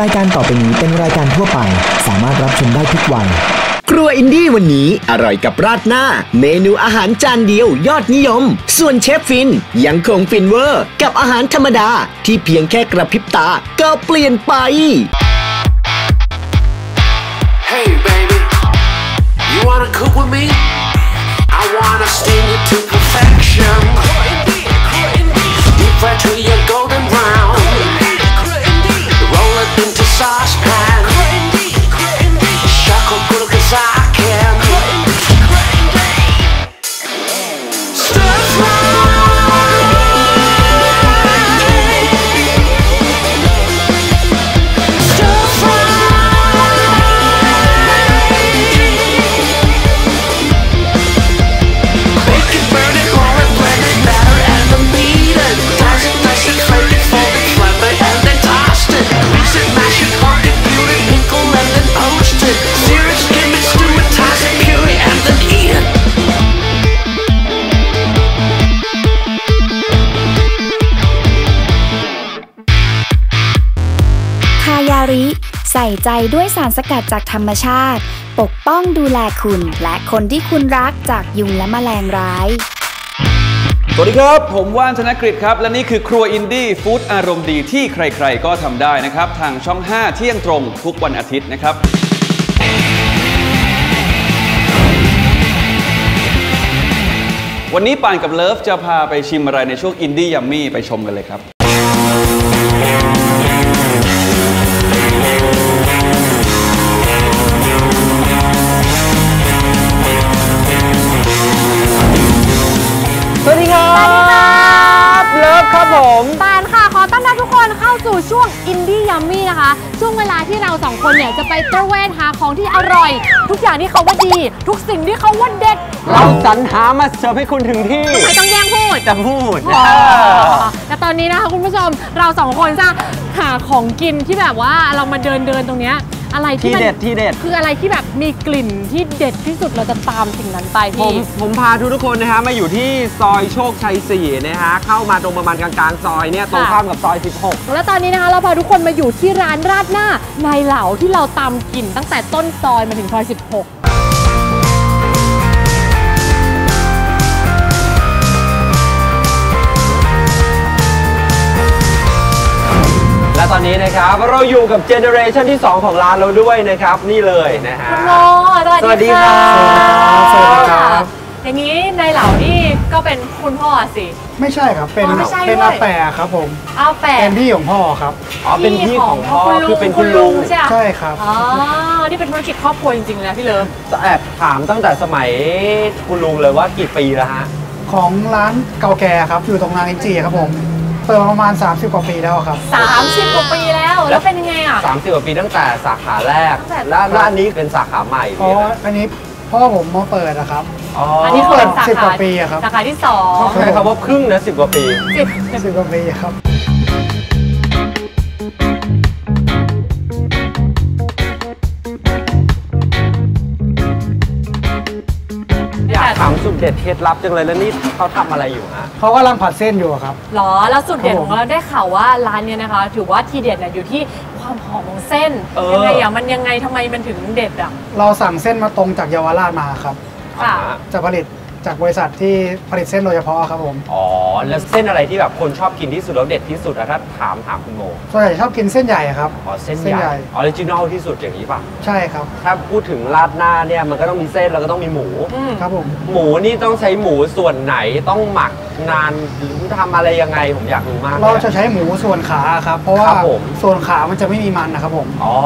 รายการต่อไปนี้เป็นรายการทั่วไป สามารถรับชมได้ทุกวัย ครัวอินดี้วันนี้อร่อยกับราดหน้า เมนูอาหารจานเดียวยอดนิยม ส่วนเชฟฟินยังคงฟินเวอร์ กับอาหารธรรมดา ที่เพียงแค่กระพริบตาก็เปลี่ยนไป Hey baby, you wanna cook with me? I wanna steam you to perfection. Deep fry till you're golden brown. saucepan ส่ใจด้วยสารสกัดจากธรรมชาติ ปกป้องดูแลคุณ และคนที่คุณรักจากยุงและแมลงร้าย สวัสดีครับ ผมว่านธนกฤษครับ และนี่คือครัวอินดี้ฟู้ดอารมณ์ดีที่ใครๆ ก็ทำได้นะครับ ทางช่อง 5 เที่ยงตรงทุกวันอาทิตย์นะครับวันนี้ปานกับเลิฟจะพาไปชิมอะไรในช่วงอินดี้ยัมมี่ไปชมกันเลยครับ ครับผมปานค่ะ ขอต้อนรับทุกคนเข้าสู่ช่วงอินดี้ยัมมี่นะคะ ช่วงเวลาที่เราสองคนเนี่ยจะไปตระเวนหาของที่อร่อย ทุกอย่างที่เขาว่าดี ทุกสิ่งที่เขาว่าเด็ดเราสรรหามาเสิร์ฟให้คุณถึงที่ไม่ต้องแย่งพูด จะพูดอ๋อแต่ตอนนี้นะคะคุณผู้ชมเราสองคนจะหาของกินที่แบบว่าเรามาเดินเดินๆตรงเนี้ย อะไรที่ที่มันเด็ดที่เด็ด คืออะไรที่แบบมีกลิ่นที่เด็ดที่สุดเราจะตามสิ่งนั้นไปผมพี่ผมพาทุกทุกๆคนนะฮะมาอยู่ที่ซอยโชคชัย 4 นะฮะ เข้ามาตรงประมาณกลางๆซอยเนี่ยตรงข้ามกับซอย 16 แล้วตอนนี้นะคะเราพาทุกคนมาอยู่ที่ร้านราดหน้า นายเหลาที่เราตามกลิ่นตั้งแต่ต้นซอยมาถึงซอย16 ตอนนี้นะครับ เราอยู่กับเจเนอเรชันที่ 2 ของร้านเราด้วยนะครับ นี่เลยนะฮะ โลสวัสดีค่ะ สวัสดีครับ อย่างนี้นายเหลานี่ก็เป็นคุณพ่อสิ ไม่ใช่ครับ เป็น อ๋อไม่ใช่เป็นด้วย อาแปะครับผม เอาแปะเป็นพี่ของพ่อครับ อ๋อ เป็นพี่ของพ่อคือเป็นคุณลุงใช่ไหมใช่ครับ อ๋อ นี่เป็นธุรกิจครอบครัวจริงๆเลยนะพี่เลิฟ แอบถามตั้งแต่สมัยคุณลุงเลยว่ากี่ปีแล้วฮะ ของร้านเก่าแก่ครับ อยู่ตรงนางอินจีครับผม เปิดมาประมาณ 30 กว่าปีแล้วครับ 30กว่าปีแล้ว แล้วเป็นยังไงอะ 30กว่าปีตั้งแต่สาขาแรก ตั้งแต่ แล้วแล้วอันนี้เป็นสาขาใหม่อ๋อเนี่ยนะอันนี้พ่อผมมาเปิดนะครับ อ๋ออัอันนี้คือเป็นสาสิบขากว่าปีอะครับ สาขาที่สองใช้คำว่าครึ่งนะสิบกว่าปี สิบ สิบกว่าปีครับ สูตรเด็ดเคล็ดลับจังเลยแล้วนี่เขาทำอะไรอยู่ฮะ เขากำลังผัดเส้นอยู่อะครับ หรอ แล้วสุดเด็ดครับขผอมงเราได้ข่าวว่าร้านเนี้ยนะคะ ถือว่าทีเด็ดเนี่ยอยู่ที่ความหอมของเส้นเออ ยังไงอะมันยังไงทำไมมันถึงเด็ดอะเราสั่งเส้นมาตรงจากเยาวราชมาครับ ค่ะอ่าจะผลิต จากบริษัทที่ผลิตเส้นโดยเฉพาะครับผมอ๋อ แล้วเส้นอะไรที่แบบคนชอบกินที่สุดแล้วเด็ดที่สุดอะถ้าถามถามคุณโมส่วนใหญ่ชอบกินเส้นใหญ่ครับ อ๋อเส้นเส้นใหใหญ่ญ่ออริจินอลที่สุดอย่างนี้ป่ะ ใช่ครับ ถ้าพูดถึงราดหน้าเนี่ยมันก็ต้องมีเส้นแล้วก็ต้องมีหมูครับผมหมูนี่ต้องใช้หมูส่วนไหนต้องหมักนานหรือทำอะไรยังไงผมอยากรู้มากลยเราจะใช้หมูส่วนขาครับ เพราะว่าครับผมส่วนขามันจะไม่มีมันนะครับผมอ๋อ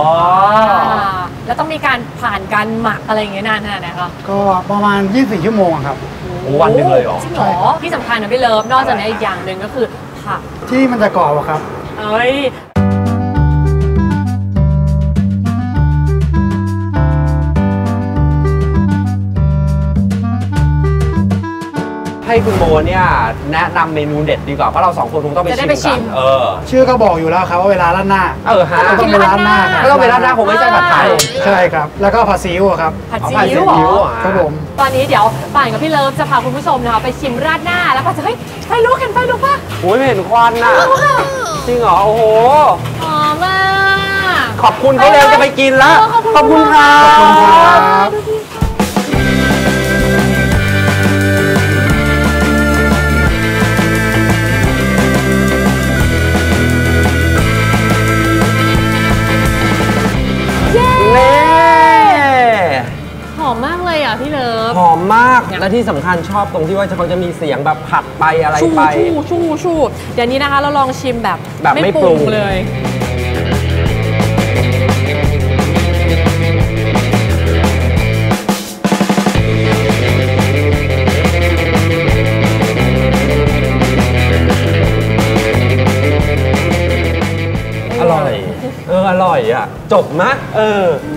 แล้วต้องมีการผ่านการหมักอะไรอย่างเงี้ยนานขนาดไหนคะก็ประมาณ 24 ชั่วโมงครับโอ้ วันหนึ่งเลยเหรอ จริงเหรอที่สำคัญนะพี่เลิฟนอกจากนี้อีกอย่างหนึ่งก็คือผักที่มันจะกรอบอะครับ เอ้ย ให้คุณโมเนี่ยแนะนำเมนูเด็ดดีกว่าเพราะเราสองคนคงต้องไปจะได้ชิมไปชิกันมเออ ชื่อก็บอกอยู่แล้วครับว่าเวลาร้านหน้าเออฮะ ก็ต้องเป็นร้านหน้าก็ต้องเป็นราดหน้าคงไม่ใช่ผัดไทย ใช่ครับ แล้วก็ผัดซีอิ๊วอะครับผัดอ๋อซีผัดซีอิ๊วเหรอิ๊วออะครับผม ตอนนี้เดี๋ยวป่านกับพี่เลิฟจะพาคุณผู้ชมนะคะไปชิมราดหน้าแล้วก็จะเฮ้ยไฟลุกเห็นไฟลุกปะโอ้ยไม่เห็นควันน่ะ จริงเหรอ โอ้โห หอมมาก ขอบคุณเขาเร็วจะไปกินแล้วเออขอบคุณขอบคุณครับ ขอบคุณครับเและที่สำคัญชอบตรงที่ว่าเขาจะมีเสียงแบบผัดไปอะไรชูไป ชูชูชูเดี๋ยวนี้นะคะเราลองชิมแบบแบบไม่ปรุง เลย อร่อย เออ อร่อยอะ จบมะเอออ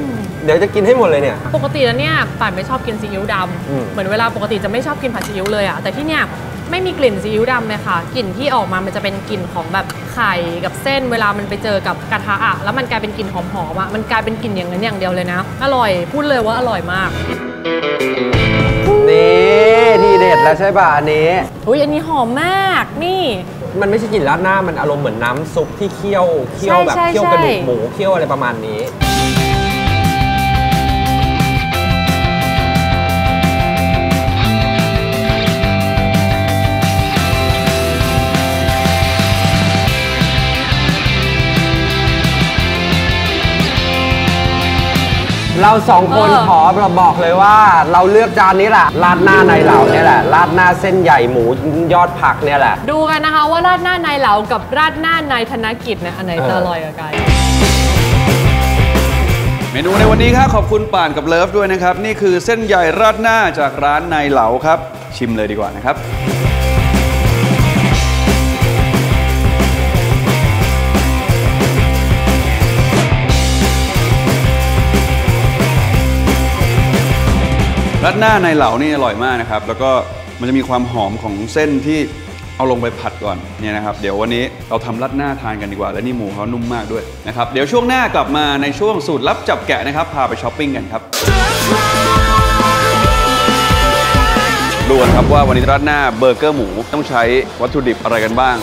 เดี๋ยวจะกินให้หมดเลยเนี่ย ปกติแล้วเนี่ยป่านไม่ชอบกินซีอิ๊วดอืมำเหมือนเวลาปกติจะไม่ชอบกินผัดซีอิ๊วเลยอะแต่ที่เนี่ยไม่มีกลิ่นซีอิ๊วดำเลยค่ะกลิ่นที่ออกมามันจะเป็นกลิ่นของแบบไข่กับเส้น เวลามันไปเจอกับกระทะอะแล้วมันกลายเป็นกลิ่นหอมๆอะมันกลายเป็นกลิ่นอย่างนั้นอย่างเดียวเลยนะ อร่อยพูดเลยว่าอร่อยมากนี่ทีเด็ดแล้วใช่ป่ะอันนี้ อุ้ยอันนี้หอมมากนี่ มันไม่ใช่กลิ่นราดหน้ามันอารมณ์เหมือนน้ำซุปที่เคี่ยวเคี่ยวแบบใช่ใช่เคี่ยวกระดูกใช่ หมูเคี่ยวอะไรประมาณนี้ เราสองคนเออ ขอบอกเลยว่า เราเลือกจานนี้แหละราดหน้าในเหล่าเนี่ยแหละราดหน้าเส้นใหญ่หมูยอดผักเนี่ยแหละ ดูกันนะคะว่าราดหน้านายเหลากับราดหน้านายธนกิจเนี่ยอันไหนจะอร่อยกว่ากัน เมนูในวันนี้ครับขอบคุณป่านกับเลิฟด้วยนะครับ นี่คือเส้นใหญ่ราดหน้าจากร้านนายเหลาครับ ชิมเลยดีกว่านะครับ ราดหน้าในเหลานี่อร่อยมากนะครับ แล้วก็มันจะมีความหอมของเส้นที่เอาลงไปผัดก่อนเนี่ยนะครับ เดี๋ยววันนี้เราทำราดหน้าทานกันดีกว่า และนี่หมูเขานุ่มมากด้วยนะครับ เดี๋ยวช่วงหน้ากลับมาในช่วงสูตรลับจับแกะนะครับ พาไปช้อปปิ้งกันครับดูกันครับว่าวันนี้ราดหน้าเบอร์เกอร์หมูต้องใช้วัตถุดิบอะไรกันบ้าง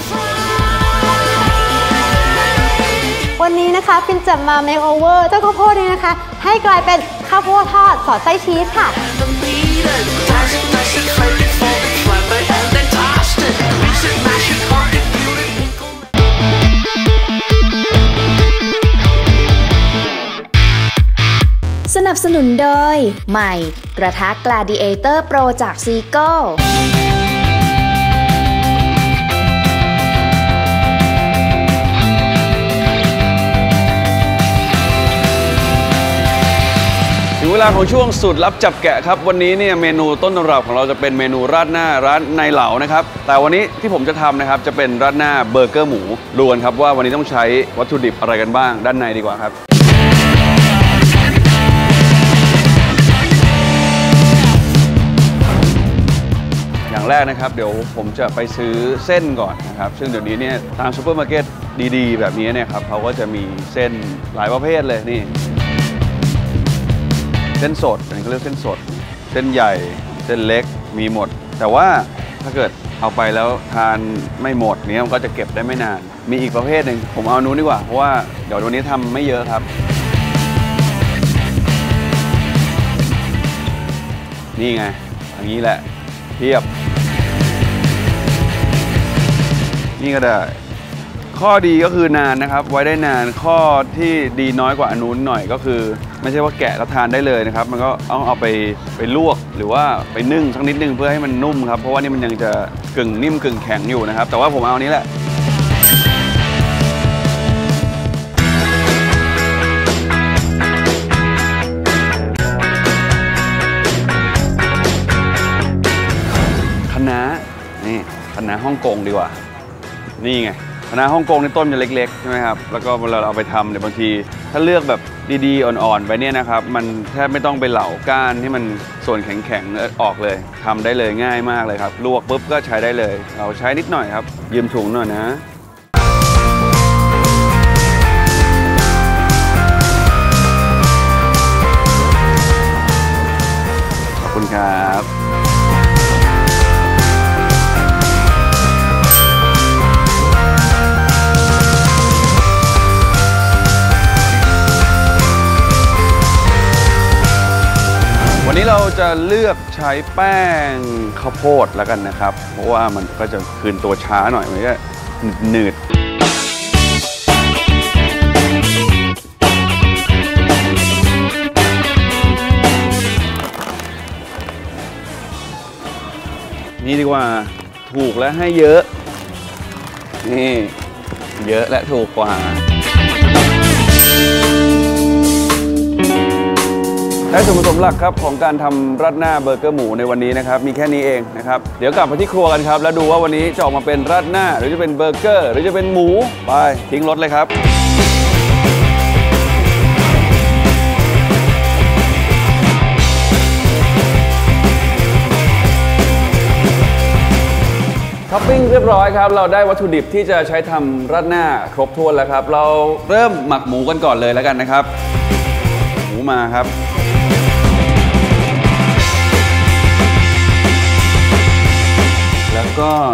วันนี้นะคะฟินจะมา make over เจ้าข้าวโพดนี้นะคะ ให้กลายเป็นข้าวโพดทอดสอดไส้ชีสค่ะ สนับสนุนโดย ใหม่ กระทะกลาดิเอเตอร์โปรจากซีโก้ ถึงเวลาของช่วงสูตรลับจับแกะครับ วันนี้เนี่ยเมนูต้นตำรับของเราจะเป็นเมนูราดหน้าร้านในเหล่านะครับ แต่วันนี้ที่ผมจะทำนะครับจะเป็นราดหน้าเบอร์เกอร์หมูดูกันครับว่าวันนี้ต้องใช้วัตถุดิบอะไรกันบ้าง ด้านในดีกว่าครับ อย่างแรกนะครับเดี๋ยวผมจะไปซื้อเส้นก่อนนะครับซึ่งเดี๋ยวนี้เนี่ยตามซูเปอร์มาร์เก็ตดีๆ แบบนี้เนี่ยครับเขาก็จะมีเส้นหลายประเภทเลยนี่ เส้นสดอันนี้เขาเรียกเส้นสด เส้นใหญ่ เส้นเล็กมีหมด แต่ว่าถ้าเกิดเอาไปแล้วทานไม่หมดเนี้ยมันก็จะเก็บได้ไม่นาน มีอีกประเภทหนึ่งผมเอานู้นดีกว่าเพราะว่าเดี๋ยววันนี้ทำไม่เยอะครับ นี่ไงอย่างนี้แหละเทียบ นี่ก็ได้ ข้อดีก็คือนานนะครับ ไว้ได้นานข้อที่ดีน้อยกว่าอนนู้นหน่อยก็คือ ไม่ใช่ว่าแกะแล้วทานได้เลยนะครับ มันก็ต้องเอาไปไปลวกหรือว่าไปนึ่งสักนิดนึงเพื่อให้มันนุ่มครับ เพราะว่านี่มันยังจะกึ่งนิ่มกึ่งแข็งอยู่นะครับ แต่ว่าผมเอาอันนี้แหละคณะนี่คณะฮ่องกงดีกว่า นี่ไง คะน้าฮ่องกงในต้นจะเล็กๆใช่ไหมครับแล้วก็เวลาเราเอาไปทำเนี่ยบางที ถ้าเลือกแบบดีๆ อ่อนๆไปเนี่ยนะครับมันแทบไม่ต้องไปเหล่าก้านที่มันส่วนแข็งๆออกเลยทำได้เลยง่ายมากเลยครับลวกปุ๊บก็ใช้ได้เลย เราใช้นิดหน่อยครับ ยืมถุงหน่อยนะขอบคุณครับ นี้เราจะเลือกใช้แป้งข้าวโพดแล้วกันนะครับ เพราะว่ามันก็จะคืนตัวช้าหน่อยมันก็หนืดนี่ดีกว่าถูกและให้เยอะ นี่ เยอะและถูกกว่า และส่วนผสมหลักครับของการทำราดหน้าเบอร์เกอร์หมูในวันนี้นะครับมีแค่นี้เองนะครับเดี๋ยวกลับไปที่ครัวกันครับ แล้วดูว่าวันนี้จะออกมาเป็นราดหน้า หรือจะเป็นเบอร์เกอร์ หรือจะเป็นหมูไปทิ้งรถเลยครับท็อปปิ้งเรียบร้อยครับ เราได้วัตถุดิบที่จะใช้ทำราดหน้าครบถ้วนแล้วครับ เราเริ่มหมักหมูกันก่อนเลยแล้วกันนะครับ หมูมาครับ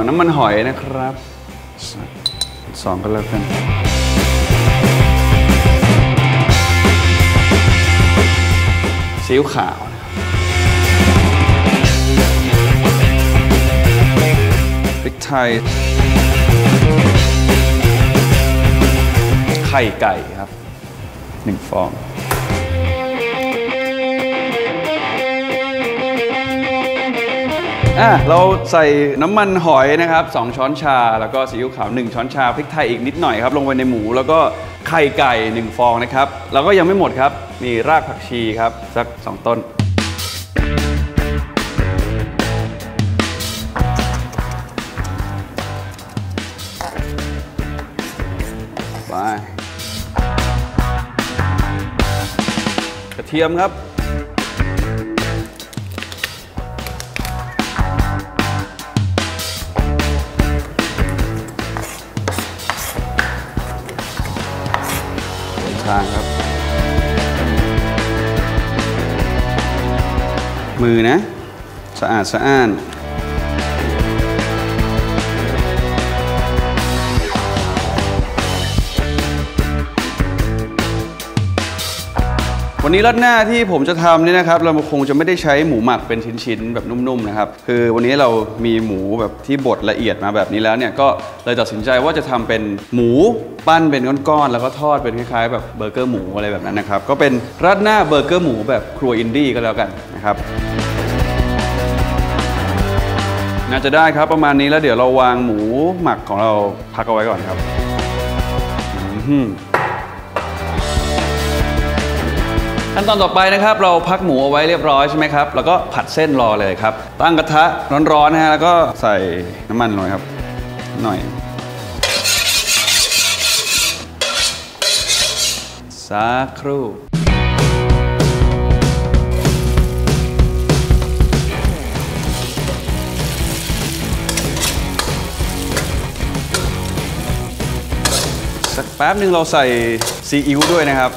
น้ำมันหอยนะครับสองก็แล้วกันซีอิ๊วขาว พริกไทย ไข่ไก่ครับหนึ่งฟอง อะเราใส่น้ำมันหอยนะครับ 2 ช้อนชา แล้วก็ซีอิ๊วขาว 1 ช้อนชาพริกไทยอีกนิดหน่อยครับ ลงไปในหมูแล้วก็ไข่ไก่ 1 ฟองนะครับ แล้วก็ยังไม่หมดครับ มีรากผักชีครับ สัก 2 ต้น ไป กระเทียมครับ ทางครับ มือนะ สะอาดสะอ้าน วันนี้รัดหน้าที่ผมจะทำเนี่ยนะครับ เราคงจะไม่ได้ใช้หมูหมักเป็นชิ้นๆแบบนุ่มๆนะครับ คือวันนี้เรามีหมูแบบที่บดละเอียดมาแบบนี้แล้วเนี่ยก็เลยตัดสินใจว่าจะทำเป็นหมูปั้นเป็นก้อนๆแล้วก็ทอดเป็นคล้ายๆ แบบเบอร์เกอร์หมูอะไรแบบนั้นนะครับ ก็เป็นรัดหน้าเบอร์เกอร์หมูแบบครัวอินดี้ก็แล้วกันนะครับน่าจะได้ครับประมาณนี้แล้วเดี๋ยวเราวางหมูหมักของเราพักเอาไว้ก่อนครับ ขั้นตอนต่อไปนะครับเราพักหมูเอาไว้เรียบร้อยใช่ไหมครับแล้วก็ผัดเส้นรอเลยครับ ตั้งกระทะร้อนๆนะฮะแล้วก็ใส่น้ำมันหน่อยครับ หน่อย สักครู่สักแป๊บหนึ่งเราใส่ซีอิ๊วด้วยนะครับ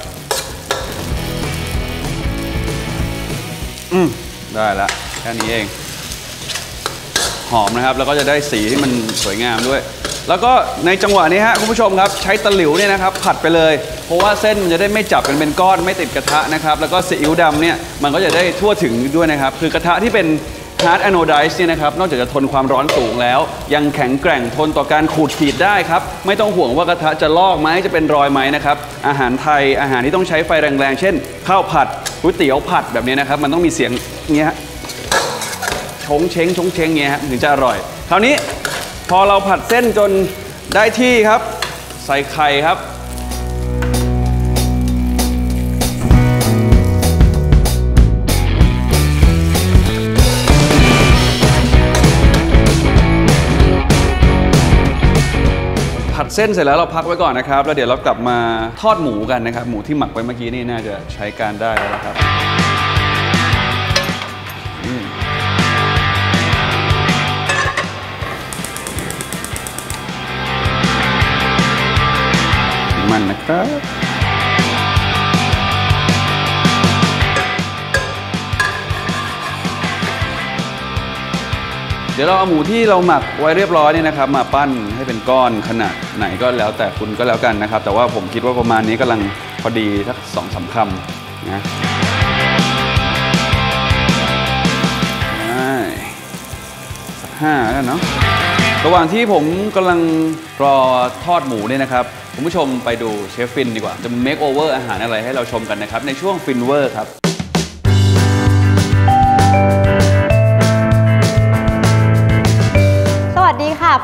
อืมได้ละแค่นี้เอง หอมนะครับ แล้วก็จะได้สีที่มันสวยงามด้วย แล้วก็ในจังหวะนี้ฮะคุณผู้ชมครับ ใช้ตะหลิวเนี่ยนะครับ ผัดไปเลย เพราะว่าเส้นมันจะได้ไม่จับกันเป็นก้อนไม่ติดกระทะนะครับ แล้วก็ซีอิ๊วดำเนี่ยมันก็จะได้ทั่วถึงด้วยนะครับ คือกระทะที่เป็น hard anodized เนี่ยนะครับนอกจากจะทนความร้อนสูงแล้ว ยังแข็งแกร่งทนต่อการขูดขีดได้ครับ ไม่ต้องห่วงว่ากระทะจะลอกไหมจะเป็นรอยไหมนะครับ อาหารไทยอาหารที่ต้องใช้ไฟแรงๆ เช่น ข้าวผัดก๋วยเตี๋ยวผัดแบบนี้นะครับ มันต้องมีเสียงเงี้ยชงเชงชงเชงเงี้ยฮะถึงจะอร่อย คราวนี้พอเราผัดเส้นจนได้ที่ครับ ใส่ไข่ครับ ดเส้นเสร็จแล้วเราพักไว้ก่อนนะครับ แล้วเดี๋ยวเรากลับมาทอดหมูกันนะครับ หมูที่หมักไว้เมื่อกี้นี่น่าจะใช้การได้แล้วนะครับมันนะครับ เดี๋ยวเราเอาหมูที่เราหมักไว้เรียบร้อยเนี่ยนะครับมาปั้นให้เป็นก้อนขนาดไหนก็แล้วแต่คุณก็แล้วกันนะครับ แต่ว่าผมคิดว่าประมาณนี้กำลังพอดีทักสองสามคำนะห้าแล้วเนาะระหว่างที่ผมกำลังรอทอดหมูเนี่ยนะครับคุณผู้ชมไปดูเชฟฟินดีกว่าจะเมคโอเวอร์อาหารอะไรให้เราชมกันนะครับ ในช่วงฟินเวอร์ครับ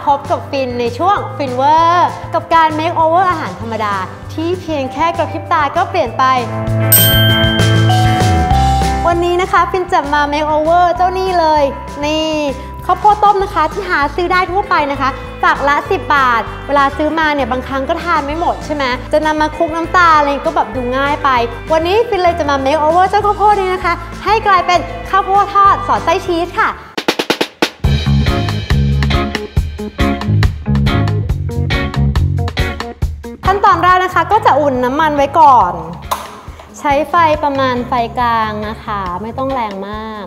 พบกับฟินในช่วงฟินเวอร์กับการ Make Over อาหารธรรมดา ที่เพียงแค่กระพริบตาก็เปลี่ยนไป วันนี้นะคะฟินจะมา Make Over เจ้านี่เลย นี่ข้าวโพดต้มนะคะ ที่หาซื้อได้ทั่วไปนะคะฝากละ 10 บาท เวลาซื้อมาเนี่ยบางครั้งก็ทานไม่หมดใช่ไหมจะนำมาคลุกน้ำตาอะไรก็แบบดูง่ายไป วันนี้ฟินเลยจะมา Make Over เจ้าข้าวโพดนี้นะคะ ให้กลายเป็นข้าวโพดทอดสอดไส้ชีสค่ะ นแรกนะคะ ก็จะอุ่นน้ำมันไว้ก่อน ใช้ไฟประมาณไฟกลางนะคะ ไม่ต้องแรงมาก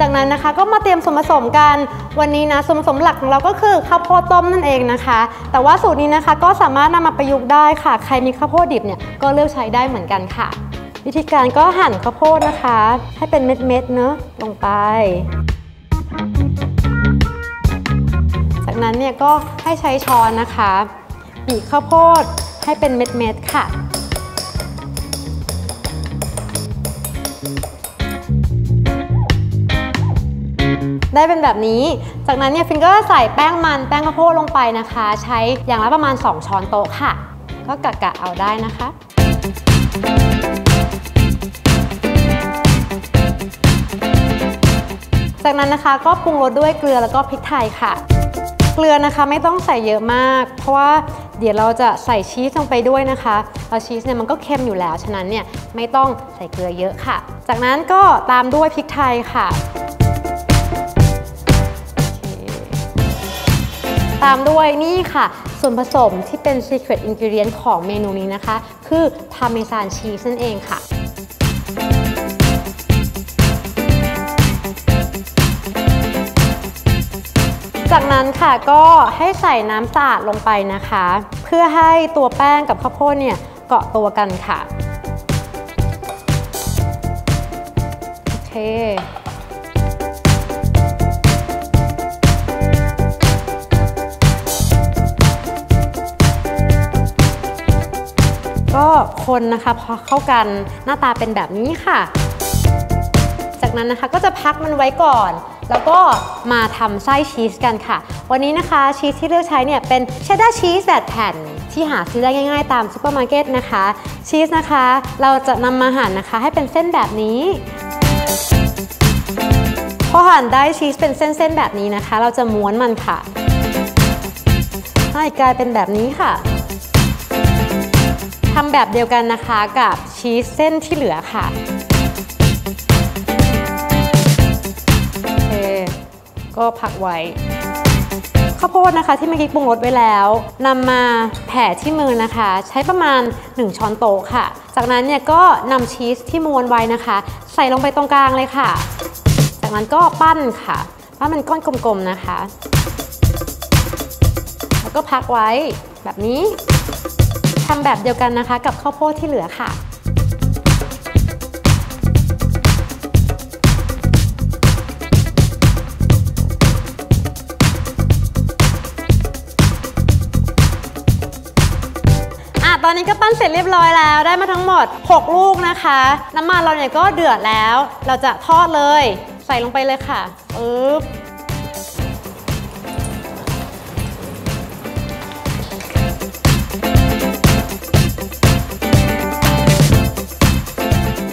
จากนั้นนะคะก็มาเตรียมส่วนผสมกัน วันนี้นะส่วนผสมหลักของเราก็คือข้าวโพดต้มนั่นเองนะคะ แต่ว่าสูตรนี้นะคะก็สามารถนำมาประยุกต์ได้ค่ะ ใครมีข้าวโพดดิบเนี่ยก็เลือกใช้ได้เหมือนกันค่ะ วิธีการก็หั่นข้าวโพดนะคะ ให้เป็นเม็ดๆเนอะลงไปจากนั้นเนี่ยก็ให้ใช้ช้อนนะคะ บีบข้าวโพดให้เป็นเม็ดๆค่ะ ได้เป็นแบบนี้ จากนั้นเนี่ยฟินก็ใส่แป้งมันแป้งข้าวโพดลงไปนะคะ ใช้อย่างละประมาณ 2 ช้อนโต๊ะค่ะ ก็กะกะเอาได้นะคะจากนั้นนะคะก็ปรุงรสด้วยเกลือแล้วก็พริกไทยค่ะ เกลือนะคะไม่ต้องใส่เยอะมาก เพราะว่าเดี๋ยวเราจะใส่ชีสลงไปด้วยนะคะแล้วชีสเนี่ยมันก็เค็มอยู่แล้ว ฉะนั้นเนี่ยไม่ต้องใส่เกลือเยอะค่ะ จากนั้นก็ตามด้วยพริกไทยค่ะ ตามด้วยนี่ค่ะส่วนผสมที่เป็น secret ingredient ของเมนูนี้นะคะ คือพาเมซานชีสนั่นเองค่ะ จากนั้นค่ะก็ให้ใส่น้ำสะอาดลงไปนะคะ เพื่อให้ตัวแป้งกับข้าวโพดเนี่ยเกาะตัวกันค่ะโอเคก็คนนะคะพอเข้ากันหน้าตาเป็นแบบนี้ค่ะ จากนั้นนะคะก็จะพักมันไว้ก่อน แล้วก็มาทำไส้ชีสกันค่ะ วันนี้นะคะชีสที่เลือกใช้เนี่ยเป็นเชดดาร์ชีสแบบแผ่นที่หาซื้อได้ง่ายๆ ตามซูเปอร์มาร์เก็ตนะคะชีสนะคะ เราจะนำมาหั่นนะคะ ให้เป็นเส้นแบบนี้พอหั่นได้ชีสเป็นเส้นๆแบบนี้นะคะ เราจะม้วนมันค่ะให้กลายเป็นแบบนี้ค่ะทำแบบเดียวกันนะคะกับชีสเส้นที่เหลือค่ะ ก็พักไว้ข้าวโพดนะคะที่เมื่อกี้ปรุงรสไว้แล้วนำมาแผ่ที่มือนะคะ ใช้ประมาณ 1 ช้อนโต๊ะค่ะ จากนั้นเนี่ยก็นำชีสที่ม้วนไว้นะคะ ใส่ลงไปตรงกลางเลยค่ะ จากนั้นก็ปั้นค่ะปั้นเป็นก้อนกลมๆนะคะ แล้วก็พักไว้แบบนี้ทำแบบเดียวกันนะคะ กับข้าวโพดที่เหลือค่ะ ตอนนี้ก็ปั้นเสร็จเรียบร้อยแล้วได้มาทั้งหมด 6 ลูกนะคะ น้ำมันเราเนี่ยก็เดือดแล้ว เราจะทอดเลย ใส่ลงไปเลยค่ะปึ๊บ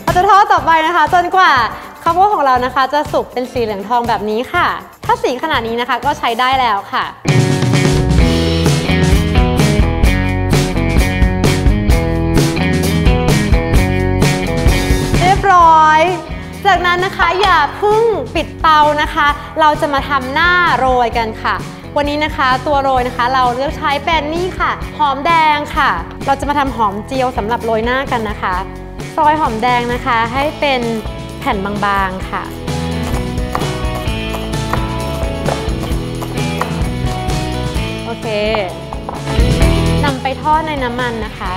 เราจะทอดต่อไปนะคะ จนกว่าข้าวโพดของเรานะคะ จะสุกเป็นสีเหลืองทองแบบนี้ค่ะ ถ้าสีขนาดนี้นะคะก็ใช้ได้แล้วค่ะ ร้อย จากนั้นนะคะอย่าพึ่งปิดเตานะคะ เราจะมาทำหน้าโรยกันค่ะ วันนี้นะคะตัวโรยนะคะเราเลือกใช้เป็นนี่ค่ะ หอมแดงค่ะ เราจะมาทำหอมเจียวสำหรับโรยหน้ากันนะคะซอยหอมแดงนะคะให้เป็นแผ่นบางๆค่ะโอเคนำไปทอดในน้ำมันนะคะ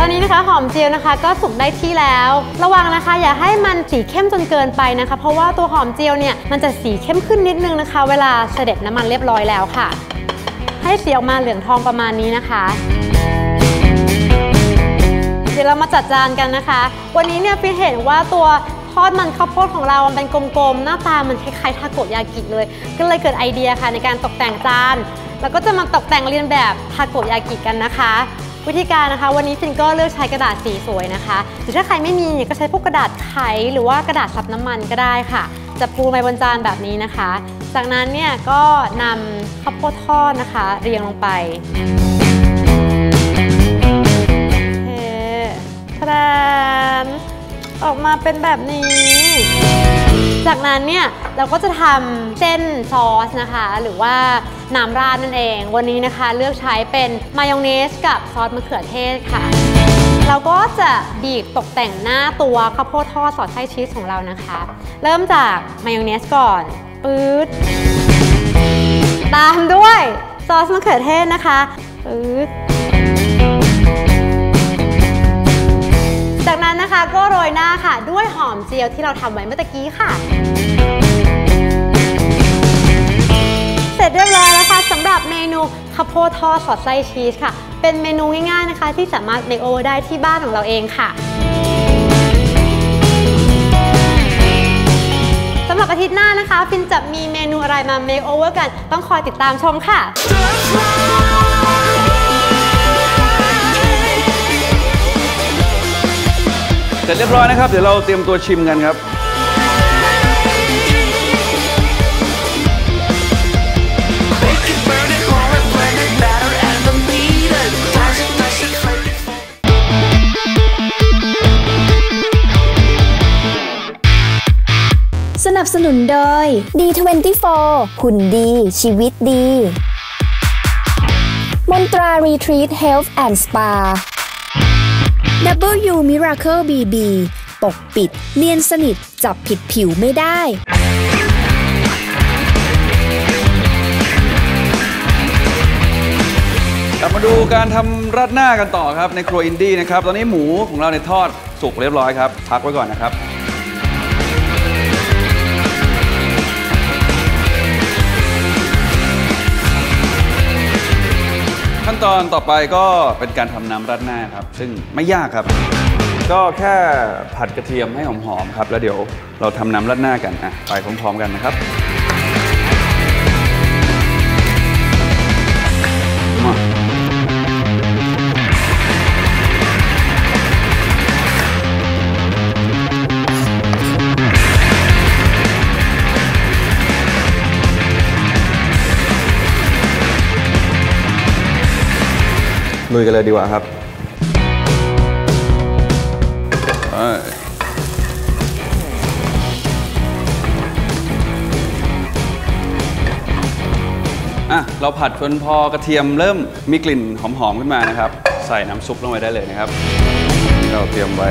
ตอนี้นะคะหอมเจียวนะคะก็สุกได้ที่แล้ว ระวังนะคะ อย่าให้มันสีเข้มจนเกินไปนะคะ เพราะว่าตัวหอมเจียวเนี่ยมันจะสีเข้มขึ้นนิดนึงนะคะ เวลาเสด็จน้ำมันเรียบร้อยแล้วค่ะ ให้สีออกมาเหลืองทองประมาณนี้นะคะเดี๋ยวเรามาจัดจานกันนะคะ วันนี้เนี่ยฟินเห็นว่าตัวทอดมันข้าวโพดของเรามันเป็นกลมๆ หน้าตามันคล้ายๆทาโกยากิเลย ก็เลยเกิดไอเดียค่ะในการตกแต่งจาน แล้วก็จะมาตกแต่งเรียนแบบทาโกยากิกันนะคะ วิธีการนะคะ วันนี้ฟินก็เลือกใช้กระดาษสีสวยนะคะหรือถ้าใครไม่มีเนี่ยก็ใช้พวกกระดาษไขหรือว่ากระดาษซับน้ำมันก็ได้ค่ะ จะปูไปบนจานแบบนี้นะคะ จากนั้นเนี่ยก็นำข้าวโพดทอดนะคะ เรียงลงไปเคทนออกมาเป็นแบบนี้ จากนั้นเนี่ยเราก็จะทำเส้นซอสนะคะ หรือว่าน้ำราดนั่นเอง วันนี้นะคะเลือกใช้เป็นมายองเนสกับซอสมะเขือเทศค่ะ เราก็จะบีบตกแต่งหน้าตัวข้าวโพดทอดสอดไส้ชีสของเรานะคะ เริ่มจากมายองเนสก่อนปื๊ดตามด้วยซอสมะเขือเทศนะคะปื๊ด จากนั้นนะคะก็โรยหน้าค่ะ ด้วยหอมเจียวที่เราทำไว้เมื่อกี้ค่ะ เสร็จเรียบร้อยแล้วค่ะสำหรับเมนูข้าวโพดทอดสอดไส้ชีสค่ะ เป็นเมนูง่ายๆนะคะ ที่สามารถเมคโอเวอร์ได้ที่บ้านของเราเองค่ะสำหรับอาทิตย์หน้านะคะ ฟินจะมีเมนูอะไรมาเมคโอเวอร์กัน ต้องคอยติดตามชมค่ะ สร็จเรียบร้อยนะครับ เดี๋ยวเราเตรียมตัวชิมกันครับสนับสนุนโดย D24 หุ่นดี ชีวิตดี มนตรารีทรีตเฮลท์แอนด์สปา W Miracle BB ปกปิด เนียนสนิท จับผิดผิวไม่ได้กลับมาดูการทำราดหน้ากันต่อครับในครัวอินดี้นะครับ ตอนนี้หมูของเราในทอดสุกเรียบร้อยครับ พักไว้ก่อนนะครับ นตอนต่อไปก็เป็นการทำน้ำรัดหน้าครับ ซึ่งไม่ยากครับ ก็แค่ผัดกระเทียมให้หอมๆครับ แล้วเดี๋ยวเราทำน้ำรัดหน้ากันอะไปพร้อมๆกันนะครับ ลุยกันเลยดีกว่าครับไปอะเราผัดจนพอกระเทียมเริ่มมีกลิ่นหอมๆขึ้นมานะครับ ใส่น้ำซุปลงไปได้เลยนะครับที่เราเตรียมไว้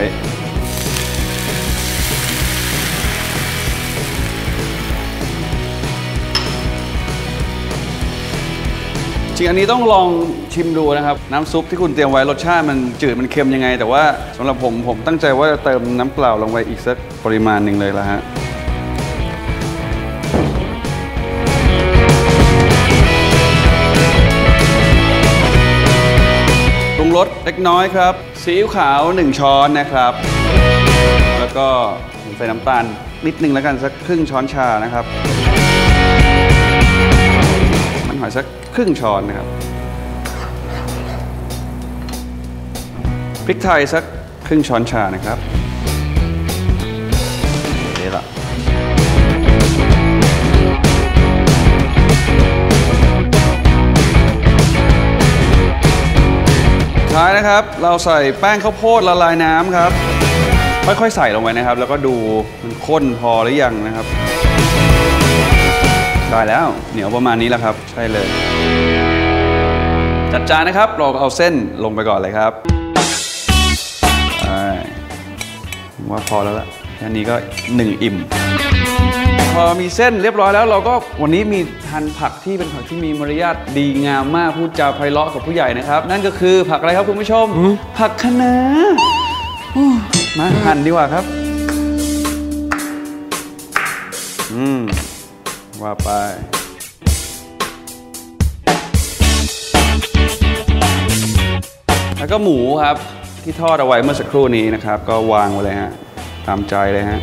จริงอันนี้ต้องลองชิมดูนะครับ น้ำซุปที่คุณเตรียมไว้รสชาติมันจืดมันเค็มยังไง แต่ว่าสำหรับผมผมตั้งใจว่าจะเติมน้ำเปล่าลงไปอีกสักปริมาณหนึ่งเลยละฮะปรุงรสเล็กน้อยครับซีอิ๊วขาว 1 ช้อนนะครับ แล้วก็ใส่น้ำตาลนิดนึงแล้วกันสักครึ่งช้อนชานะครับ หอยสักครึ่งช้อนนะครับพริกไทยสักครึ่งช้อนชานะครับนี่ละท้ายนะครับเราใส่แป้งข้าวโพดละลายน้ำครับ ค่อยๆใส่ลงไปนะครับ แล้วก็ดูมันข้นพอหรือยังนะครับ ได้แล้ว เหนียวประมาณนี้แล้วครับ ใช่เลย จัดจานนะครับ เราเอาเส้นลงไปก่อนเลยครับใช่ผมว่าพอแล้วละอันนี้ก็หนึ่งอิ่ม พอมีเส้นเรียบร้อยแล้วเราก็วันนี้มีทานผักที่เป็นผักที่มีมารยาทดีงามมากพูดจาไพเราะกับผู้ใหญ่นะครับ นั่นก็คือผักอะไรครับคุณผู้ชม ผักคะน้าอู้มาหั่นดีกว่าครับ อืม ว่าไปแล้วก็หมูครับ ที่ทอดเอาไว้เมื่อสักครู่นี้นะครับ ก็วางไว้เลยฮะตามใจเลยฮะ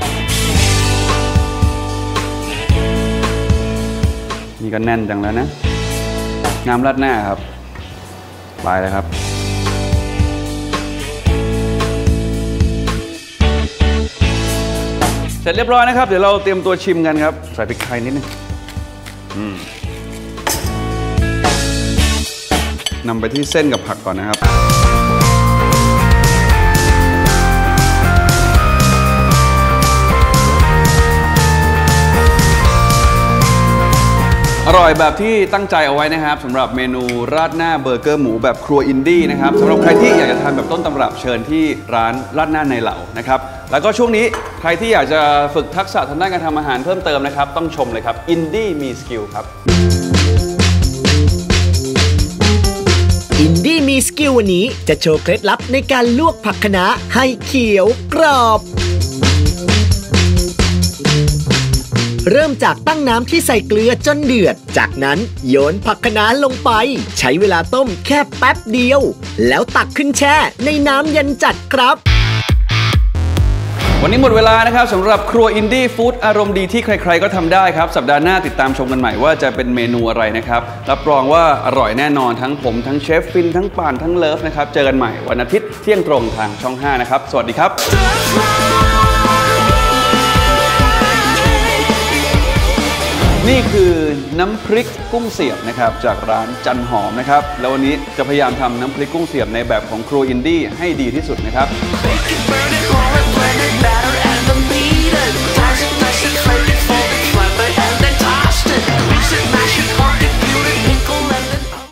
นี่ก็แน่นจังแล้วนะ น้ำราดหน้าครับไปเลยครับ เสร็จเรียบร้อยนะครับ เดี๋ยวเราเตรียมตัวชิมกันครับ ใส่พริกไทยนิดนึง นำไปที่เส้นกับผักก่อนนะครับ อร่อยแบบที่ตั้งใจเอาไว้นะครับสำหรับเมนูราดหน้าเบอร์เกอร์หมูแบบครัวอินดี้นะครับสำหรับใครที่อยากจะทานแบบต้นตำรับเชิญที่ร้านราดหน้าในเหล่านะครับแล้วก็ช่วงนี้ใครที่อยากจะฝึกทักษะทางด้านการทำอาหารเพิ่มเติมนะครับต้องชมเลยครับอินดี้มีสกิลครับอินดี้มีสกิลวันนี้จะโชว์เคล็ดลับในการลวกผักคะน้าให้เขียวกรอบ เริ่มจากตั้งน้ำที่ใส่เกลือจนเดือด จากนั้นโยนผักคะน้าลงไป ใช้เวลาต้มแค่แป๊บเดียว แล้วตักขึ้นแช่ในน้ำเย็นจัดครับวันนี้หมดเวลานะครับสำหรับครัวอินดี้ฟู้ดอารมณ์ดีที่ใครๆก็ทำได้ครับ สัปดาห์หน้าติดตามชมกันใหม่ว่าจะเป็นเมนูอะไรนะครับ รับรองว่าอร่อยแน่นอนทั้งผมทั้งเชฟฟินทั้งป่านทั้งเลิฟนะครับ เจอกันใหม่วันอาทิตย์เที่ยงตรงทางช่อง 5 นะครับ สวัสดีครับ นี่คือน้ำพริกกุ้งเสียบนะครับจากร้านจันหอมนะครับ แล้ววันนี้จะพยายามทำน้ำพริกกุ้งเสียบในแบบของครัวอินดี้ให้ดีที่สุดนะครับ